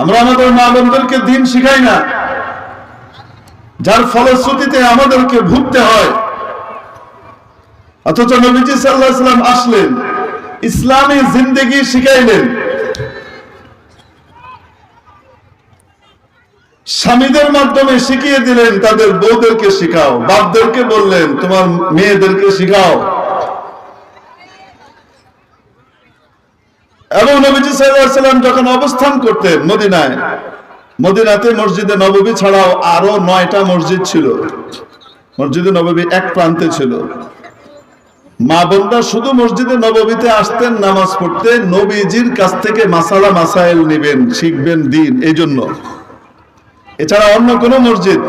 আমরা আমাদের মা বোনদেরকে দিন শিখাই না। যার ফলশ্রুতিতে আমাদেরকে ভুগতে হয়। অথচ নবীজি সাল্লাহ সাল্লাম আসলেন, ইসলামী জিন্দেগি শিখাইলেন। স্বামীদের মাধ্যমে শিখিয়ে দিলেন, তাদের বউদেরকে শিখাও, বাপদেরকে বললেন, তোমার মেয়েদেরকে শিখাও। এবং নবীজি সাল্লাম যখন অবস্থান করতেন মদিনায়, মদিনাতে মসজিদে নববী ছাড়াও আরও নয়টা মসজিদ ছিল। মসজিদে নববী এক প্রান্তে ছিল। মা বোনরা শুধু মসজিদে নববীতে আসতেন, নামাজ পড়তে নবীজির কাছ থেকে মাসালা মাসাইল নেবেন, শিখবেন দিন এই জন্য এছাড়া অন্য কোনো মসজিদ,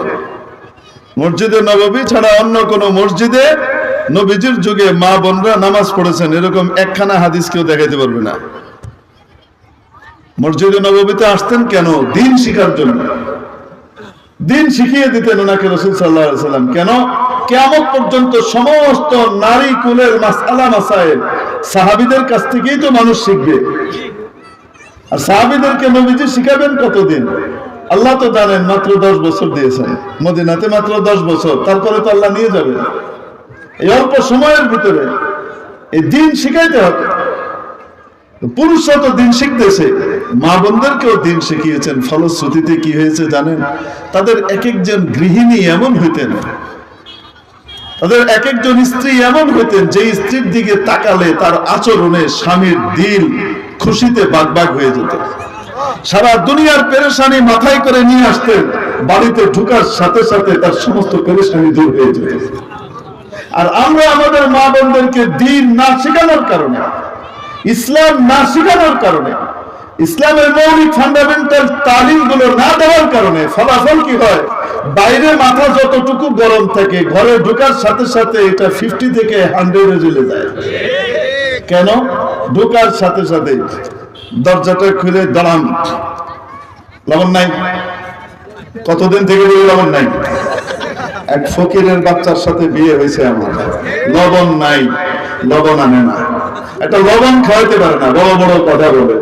মসজিদে নববী ছাড়া অন্য কোনো মসজিদে নবীজির যুগে মা বোনরা নামাজ পড়েছেন, এরকম একখানা হাদিস কেউ দেখাইতে পারবে না। মসজিদে নববীতে আসতেন কেন? দিন শিখার জন্য। দিন শিখিয়ে দিতেন ওনাকে রসুল সাল্লাহ সাল্লাম। কেন? কেমন পর্যন্ত সমস্ত নারী কুলের মাসালা মাসাইল সাহাবিদের কাছ থেকেই তো মানুষ শিখবে। আর সাহাবিদেরকে নবীজি শিখাবেন কতদিন? আল্লাহ তো জানেন, মাত্র দশ বছর দিয়েছেন। মদিনাতে মাত্র দশ বছর, তারপরে তো আল্লাহ নিয়ে যাবে এই অল্প সময়ের ভিতরে এই দিন শিখাইতে হবে। পুরুষরা তো দিন শিখতেছে। মা বোনদেরকেও দিন শিখিয়েছেন। ফলশ্রুতিতে কি হয়েছে জানেন? তাদের এক একজন গৃহিণী এমন হইতেন। তাদের এক একজন স্ত্রী এমন হইতেন যে স্ত্রীর দিকে তাকালে তার আচরণে স্বামীর দিল খুশিতে বাগবাগ হয়ে যেত। সারা দুনিয়ার পেরেশানি মাথায় করে নিয়ে আসতেন। বাড়িতে ঢুকার সাথে সাথে তার সমস্ত পেরেশানি দূর হয়ে যেত। আর আমরা আমাদের মা বোনদেরকে দিন না শেখানোর কারণে ইসলাম না শেখানোর কারণে, ইসলামের মৌলিক ফান্ডামেন্টাল তালিমগুলো না দেওয়ার কারণে ফলাফল কি হয়? বাইরে মাথা যতটুকু গরম থাকে, ঘরে ঢোকার সাথে সাথে এটা ফিফটি থেকে হান্ড্রেডে চলে যায়। কেন? ঢোকার সাথে সাথে দরজাটা খুলে দাঁড়ান। লবণ নাই। কতদিন থেকে লবণ নাই? এক ফকিরের বাচ্চার সাথে বিয়ে হয়েছে আমার। লবণ নাই। লবণ আনে না। একটা লবণ খাওয়াইতে পারে না, বড় বড় কথা বলে।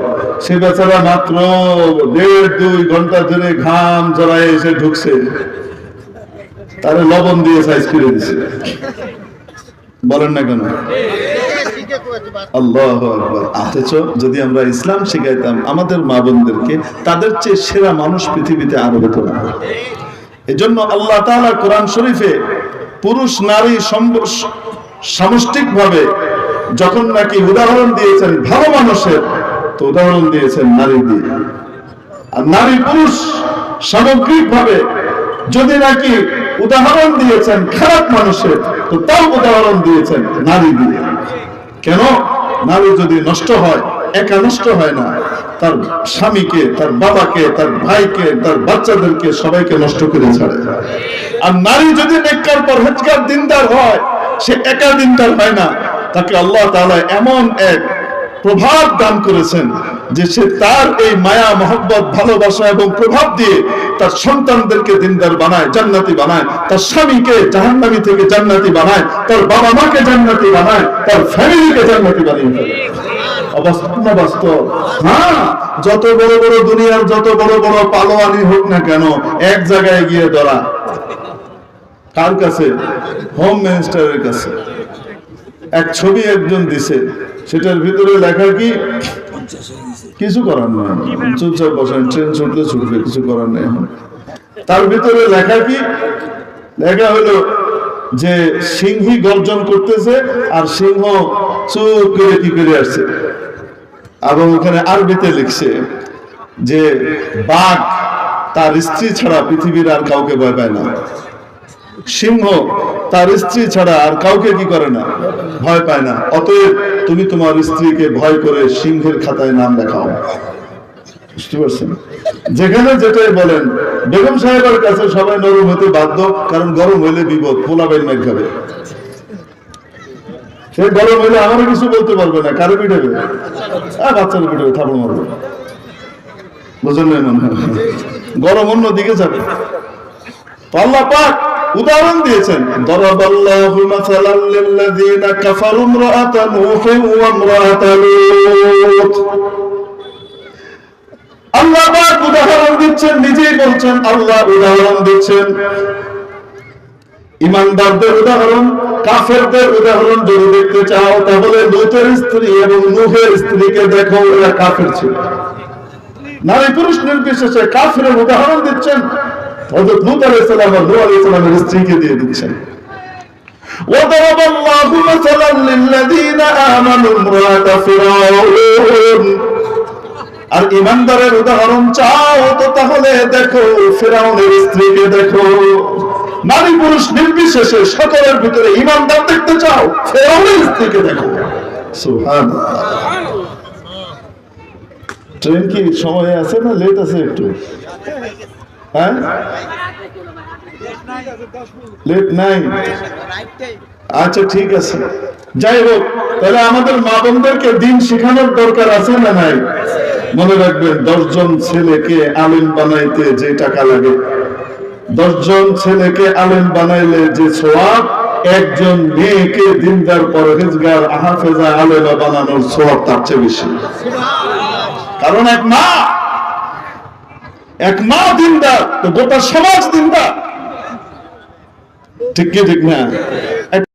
সে বেচারা মাত্র দেড় দুই ঘণ্টা ধরে ঘাম জড়ায় এসে ঢুকছে। তারে লবণ দিয়ে সাইজ দিছে। বলেন না কেন? যদি আমরা ইসলাম শিখাইতাম, আমাদের মা বোনদেরকে তাদের চেয়ে সেরা মানুষ পৃথিবীতে আরও হতো না। এজন্য আল্লাহ কোরআন শরীফে পুরুষ, নারী সামষ্টিক ভাবে যখন নাকি উদাহরণ দিয়েছেন ভালো মানুষের, তো উদাহরণ দিয়েছেন নারী দিয়ে। আর নারী পুরুষ সামগ্রিক ভাবে যদি নাকি উদাহরণ দিয়েছেন খারাপ মানুষের, তো তাও উদাহরণ দিয়েছেন নারী দিয়ে। কেন? নারী যদি নষ্ট হয়, একা নষ্ট হয় না, তার স্বামীকে, তার বাবাকে, তার ভাইকে, তার বাচ্চাদেরকে সবাইকে নষ্ট করে ছাড়ে। আর নারী যদি নেককার পরহেজগার দিনদার হয়, সে একা দিনদার হয় না তাকে আল্লাহ তাআলা এমন এক প্রভাব দান করেছেন যে সে তার এই মায়া, মহব্বত, ভালোবাসা এবং প্রভাব দিয়ে তার সন্তানদেরকে দিনদার বানায়, জান্নাতি বানায়, তার স্বামীকে জাহান্নামি থেকে জান্নাতি বানায়, তার বাবা মাকে জান্নাতি বানায়, তার ফ্যামিলিকে জান্নাতি বানিয়ে ফেলে। হ্যাঁ যত বড় বড় দুনিয়ার যত বড় বড় পালোয়ানি হোক না কেন, এক জায়গায় গিয়ে ধরা কার কাছে? হোম মিনিস্টারের কাছে। এক ছবি একজন দিছে। সেটার ভিতরে লেখা কি? কিছু করার নয় চুপচাপ বসেন, ট্রেন ছুটলে ছুটবে, কিছু করার নেই এখন। তার ভিতরে লেখা কি? লেখা হলো যে সিংহী গর্জন করতেছে আর সিংহ চুপ করে কি করে আসছে? এবং ওখানে আরবিতে লিখছে যে বাঘ তার স্ত্রী ছাড়া পৃথিবীর আর কাউকে ভয় পায় না। সিংহ, তার স্ত্রী ছাড়া আর কাউকে কি করে না? ভয় পায় না। অতএব তুমি তোমার স্ত্রীকে ভয় করে সিংহের খাতায় নাম পারছেন? যেখানে যেটাই বলেন, বেগম সাহেবের কাছে সবাই নরম হতে বাধ্য, কারণ গরম হইলে বিপদ, পোলা বেন মেঘ খাবে। সে গরম হইলে আমারও কিছু বলতে পারবে না, কারও পিঠাবে হ্যাঁ বাচ্চার পিঠাবে থাপড় মারবে। বুঝলেন মনে হয় গরম অন্য দিকে যাবে আল্লাহ পাক উদাহরণ দিয়েছেন। দরাবাল্লাহু মাসালান লিল্লাযিনা কাফারু ইমরাআতা নূহ ওয়া ইমরাআতা লূত আল্লাহ পাক উদাহরণ দিচ্ছেন নিজেই বলছেন আল্লাহ উদাহরণ দিচ্ছেন। ইমানদারদের উদাহরণ কাফেরদের উদাহরণ যদি দেখতে চাও তাহলে লুতের স্ত্রী এবং নুহের স্ত্রীকে দেখো এরা কাফের ছিল। নারী পুরুষ নির্বিশেষে কাফেরের উদাহরণ দিচ্ছেন হযরত লূত আলাইহিস সালাম আর নূহ আলাইহিস সালামের স্ত্রীকে দিয়ে দিচ্ছেন وضرب الله مثلا للذين آمنوا امرأة فرعون আর ইমানদারের উদাহরণ চাও তো তাহলে দেখো ফেরাউনের স্ত্রীকে দেখো নারী পুরুষ নির্বিশেষে সকলের ভিতরে ইমানদার দেখতে চাও ফেরাউনের স্ত্রীকে দেখো সুবহানাল্লাহ ট্রেন কি সময় আছে না লেট আছে একটু হ্যাঁ? আচ্ছা ঠিক আছে। যাই হোক, তাহলে আমাদের মা বোনদেরকে দিন শেখানোর দরকার আছে না নাই? মনে রাখবেন, দশজন ছেলেকে আলিম বানাইতে যে টাকা লাগে। দশজন ছেলেকে আলেম বানাইলে যে সোয়াব, একজন মেয়েকে দিনদার পরহেজগার আহাফেজা, আলেমা বানানোর সোয়াব তার চেয়ে বেশি। কারণ এক মা এক মা দিনদার তো গোটা সমাজ দিনদার। ঠিক কি ঠিক না?